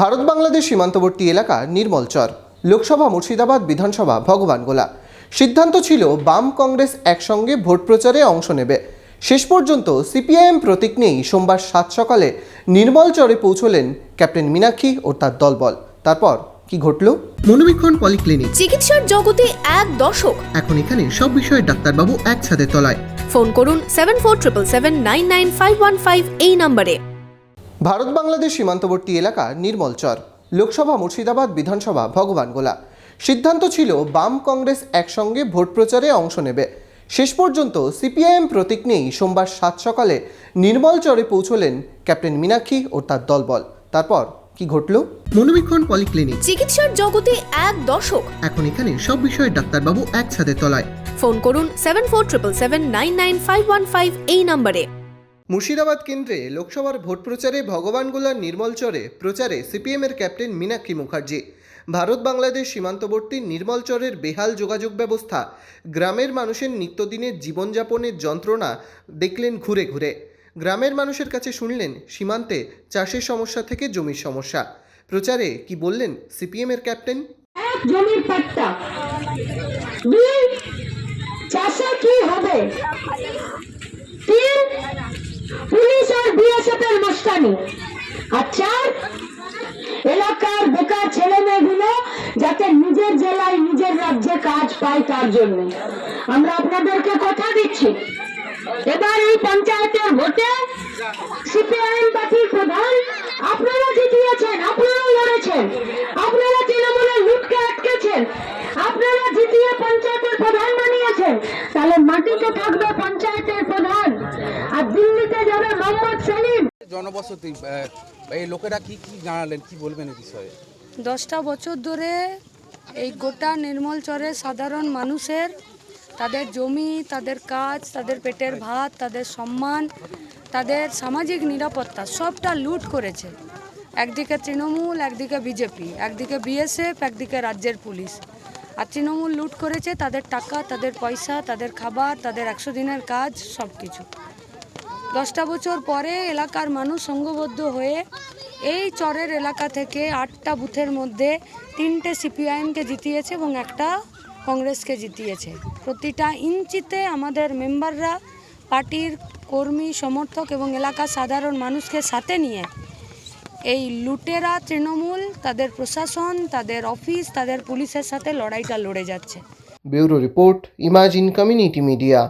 ভারত বাংলাদেশ সীমান্তবর্তী এলাকা নির্মলচর লোকসভা মুর্শিদাবাদ বিধানসভা ভগবানগোলা সিদ্ধান্ত ছিল বাম কংগ্রেস একসঙ্গে ভোট প্রচারে অংশ নেবে। শেষ পর্যন্ত সিপিআইএম প্রতীক নিয়েই সোমবার সাত সকালে নির্মলচরে পৌঁছলেন ক্যাপ্টেন মীনাক্ষী ও তার দলবল। তারপর কি ঘটল? মনোবীক্ষণ পলিক্লিনিক। চিকিৎসার জগতে এক দশক এখন এখানে সব বিষয়ে ডাক্তারবাবু একসাথে তলায়। ফোন করুন seven four triple seven nine nine five one five এই নম্বরে। ভারত বাংলাদেশ সীমান্তবর্তী এলাকা নির্মলচর লোকসভা মুর্শিদাবাদ বিধানসভা ভগবানগোলা সিদ্ধান্ত ছিল বাম কংগ্রেস একসঙ্গে ভোট প্রচারে অংশ নেবে। শেষ পর্যন্ত সিপিআইএম প্রতীক নিয়েই সোমবার সাত সকালে নির্মলচরে পৌঁছলেন ক্যাপ্টেন মীনাক্ষী ও তার দলবল। তারপর কি ঘটল? মনোবীক্ষণ পলিক্লিনিক। চিকিৎসার জগতে এক দশক এখন এখানে সব বিষয়ে ডাক্তারবাবু এক ছাদে তলায়। ফোন করুন seven four triple seven nine nine five one five এই নম্বরে। মুর্শিদাবাদ কেন্দ্রে লোকসভার ভোট প্রচারে ভগবানগোলার নির্মলচরে প্রচারে সিপিএমের ক্যাপ্টেন মীনাক্ষী মুখার্জি। ভারত বাংলাদেশ সীমান্তবর্তী নির্মলচরের বেহাল যোগাযোগ ব্যবস্থা, গ্রামের মানুষের নিত্যদিনের জীবনযাপনের যন্ত্রণা দেখলেন ঘুরে ঘুরে। গ্রামের মানুষের কাছে শুনলেন সীমান্তে চাষের সমস্যা থেকে জমির সমস্যা। প্রচারে কি বললেন সিপিএমের ক্যাপ্টেন? জমির পাট্টা। দুই, চাষে কি হবে তিন পুলিশ আর বিএসএফ আর চার এলাকার বেকার ছেলে মেয়েগুলো যাতে নিজের জেলায় নিজের রাজ্যে কাজ পায় তার জন্য। আমরা আপনাদেরকে কথা দিচ্ছি। এবার এই পঞ্চায়েতের ভোটে সিপিআইএম পার্টির প্রধান, আপনারা জিতিয়েছেন আপনারা লড়েছেন, আপনারা তৃণমূলের লুটকে আটকেছেন, আপনারা জিতিয়ে পঞ্চায়েতের প্রধান বানিয়েছেন। তাহলে মাটিতে থাকবে পঞ্চায়েতের জনবসতি এই লোকেরা কি কি জানালেন কি বলবেন এই বিষয়ে? দশটা বছর ধরে এই গোটা নির্মল চরে সাধারণ মানুষের তাদের জমি তাদের কাজ তাদের পেটের ভাত তাদের সম্মান তাদের সামাজিক নিরাপত্তা সবটা লুট করেছে। একদিকে তৃণমূল একদিকে বিজেপি একদিকে বিএসএফ একদিকে রাজ্যের পুলিশ। আর তৃণমূল লুট করেছে তাদের টাকা তাদের পয়সা তাদের খাবার তাদের একশো দিনের কাজ সব কিছু দশটা বছর পরে এলাকার মানুষ সংঘবদ্ধ হয়ে এই চরের এলাকা থেকে আটটা বুথের মধ্যে তিনটে সিপিআইএমকে জিতিয়েছে এবং একটা কংগ্রেসকে জিতিয়েছে। প্রতিটা ইঞ্চিতে আমাদের মেম্বাররা, পার্টির কর্মী, সমর্থক এবং এলাকার সাধারণ মানুষকে সাথে নিয়ে এই লুটেরা তৃণমূল, তাদের প্রশাসন, তাদের অফিস, তাদের পুলিশের সাথে লড়াইটা লড়ে যাচ্ছে। Bureau report, imagine community media.